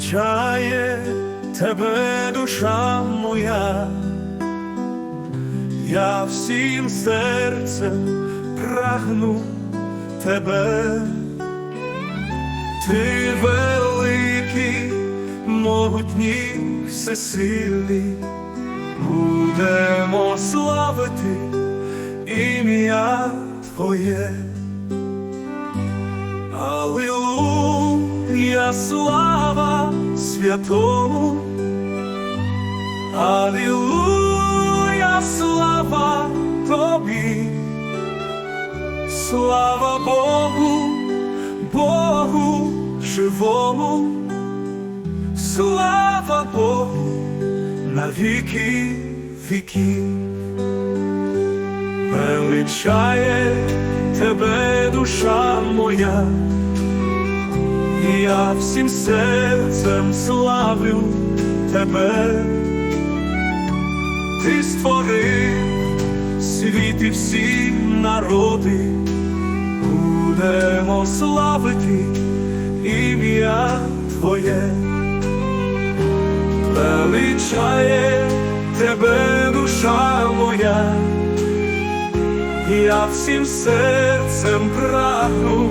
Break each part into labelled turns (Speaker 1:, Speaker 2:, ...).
Speaker 1: Величає тебе душа моя, я всім серцем прагну тебе, ти великий, могутній, всесильний, будемо славити ім'я Твоє. Алілуя, слава святому, Алілуя, слава тобі, слава Богу, Богу живому, слава Богу на віки віків. Величає тебе душа моя, я всім серцем славлю тебе, ти створив світ і всі народи, будемо славити ім'я Твоє, величає тебе душа моя. Я всім серцем прагну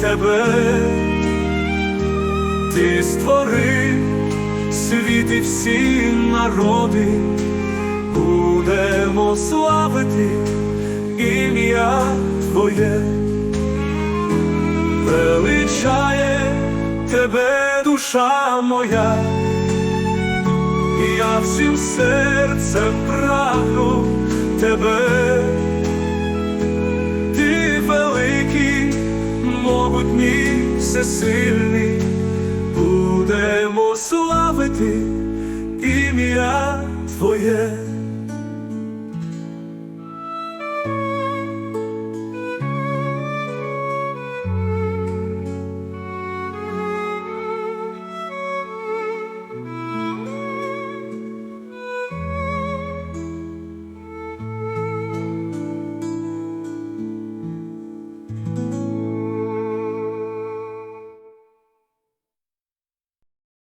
Speaker 1: тебе, ти створив світ і всі народи, будемо славити ім'я Твоє, величає тебе душа моя, я всім серцем прагну тебе. Ти великий, могутній, всесильний, будемо славити ім'я Твоє.